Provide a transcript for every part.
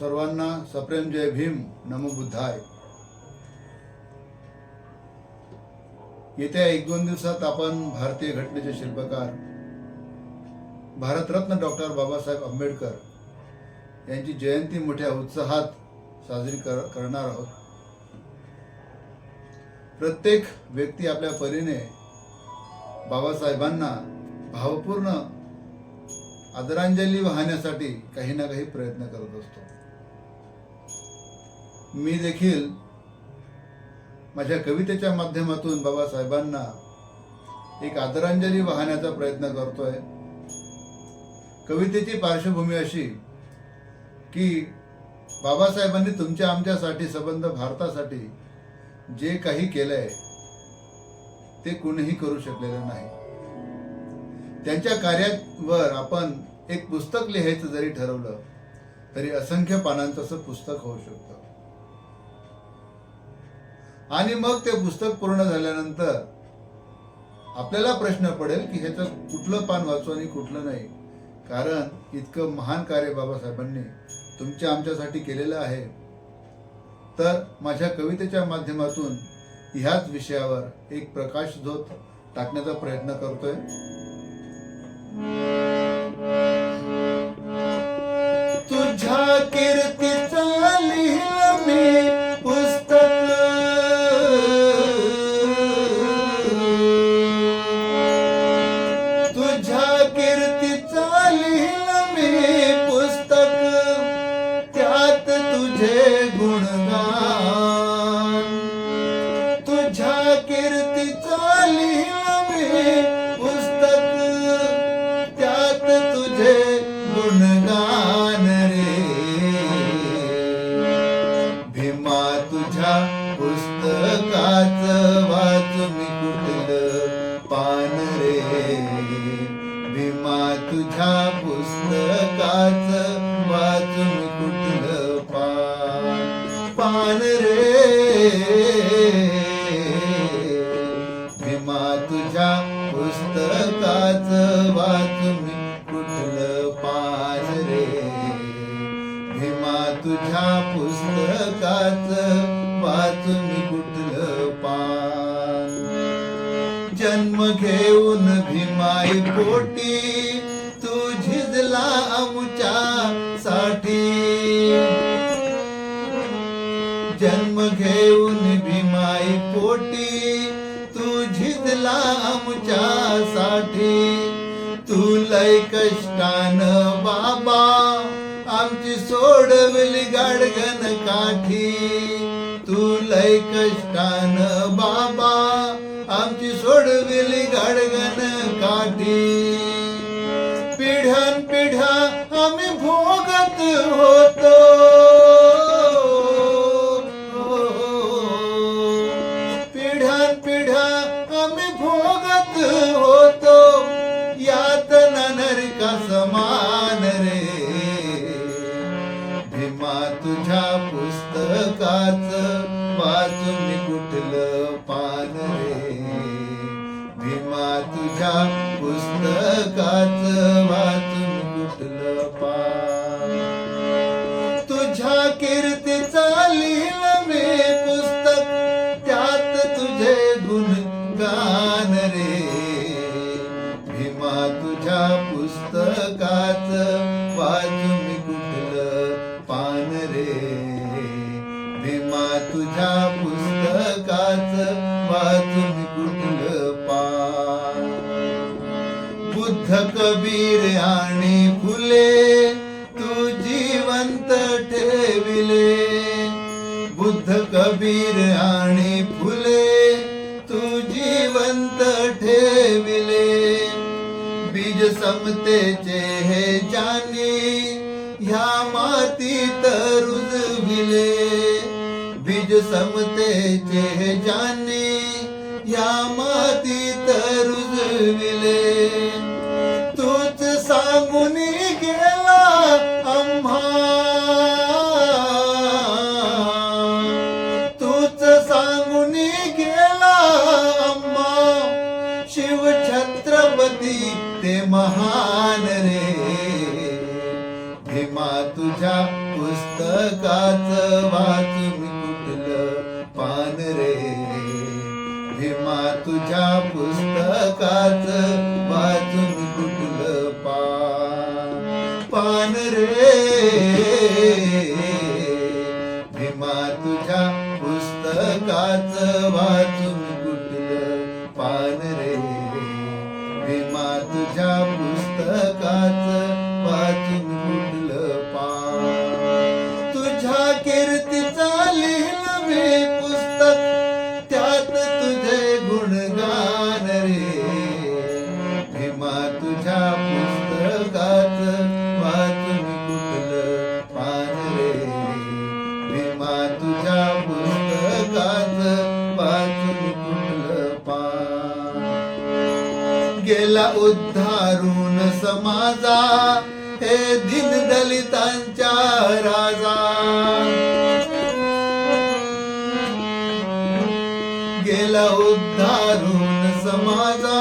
सर्वांना सप्रेम जय भीम नमो बुद्धाय. येत्या एक दोन दिवसात आपण भारतीय घटनेचे शिल्पकार भारतरत्न डॉक्टर बाबासाहेब आंबेडकर यांची जयंती मोठ्या उत्साहात साजरी कर करणार आहोत. प्रत्येक व्यक्ती आपल्या परीने बाबासाहेबांना भावपूर्ण आदरांजली वाहण्यासाठी काही ना काही प्रयत्न करत असतो. मी देखील माझ्या कवितेच्या माध्यमातून बाबासाहेबांना एक आदरांजली वाहण्याचा प्रयत्न करतोय. कवितेची पार्श्वभूमी अशी की बाबासाहेबांनी तुमच्या आमच्यासाठी संबंध भारतासाठी जे काही केलंय ते कुणीही करू शकलेलं नाही. त्यांच्या कार्यावर आपण एक पुस्तक लिहायचं जरी ठरवलं तरी असंख्य पानांचं असं पुस्तक होऊ शकतं. आणि मग ते पुस्तक पूर्ण झाल्यानंतर आपल्याला प्रश्न पडेल की ह्याचं कुठलं पान वाचू आणि कुठलं नाही. कारण इतकं महान कार्य बाबासाहेबांनी तुमच्या आमच्यासाठी केलेलं आहे. तर माझ्या कवितेच्या माध्यमातून ह्याच विषयावर एक प्रकाश झोत टाकण्याचा प्रयत्न करतोय. तुझ्या कीर्तीचा लिहिला मी पुस्तक त्यात तुझे गुणगान रे. भीमा तुझ्या पुस्तकाच वाचू मी कुठलं पान रे. भीमा तुझ्या पुस्तकाच वाचू मी कुठलं पान. पान रे. वाचू मी कुठलं पान रे. भीमा तुझ्या पुस्तकाच मी कुठल पान. जन्म घेऊन भीमाई पोटी तू झिजला आमच्या साठी. जन्म घेऊन भीमाई पोटी तू झिजला आमच्या साठी. लय कष्टान बाबा आमची सोडवली गाडगन काठी. तू लय कष्टान बाबा आमची सोडविली गाडगन तुझ्या पुस्तकाच वाचून मी कुठलं पान रे? भीमा तुझ्या पुस्तकाच वाचून कुठलं पान? तुझ्या कीर्ती माझ्या पुस्तकाच वाचून कुठलं बुद्ध कबीर आणि फुले तू जिवंत ठेविले. बुद्ध कबीर आणि फुले तू जिवंत ठेविले. बीज समतेचे हे जाणी ह्या मातीत रुजविले. बीज समतेचे हे जाणी ह्या मातीत रुजविले तूच सांगून गेला आम्हा. तूच सांगून गेला आम्हा. शिव छत्रपती ते महान रे. भीमा भीमा तुझ्या पुस्तकाच वाचून तुझ्या पुस्तकाच वाचून कुठलं पान रे भीमा तुझ्या पुस्तकाच वाचून कुठलं पान रे. भीमा तुझ्या पुस्तकाच वाचून कुठलं पान तुझ्या कीर्तीचा लिहिलं मी पुस्तक त्यात गेला उद्धारून समाजा हे दिन दलितांच्या राजा. गेला उद्धारून समाजा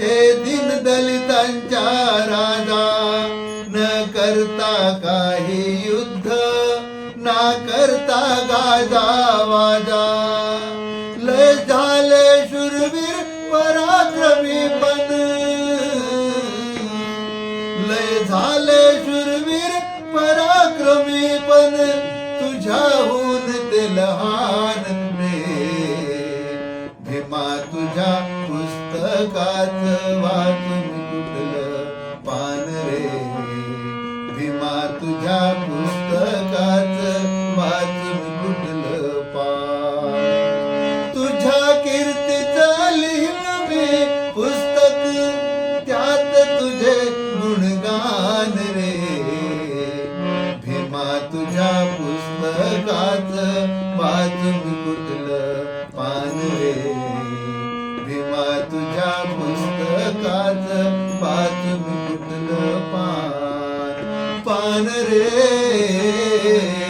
हे दिन दलितांच्या राजा. न करता काही युद्ध ना करता गाजा वाजा. तुझ्याहून ते लहान रे भीमा तुझ्या पुस्तकात वाच পান রে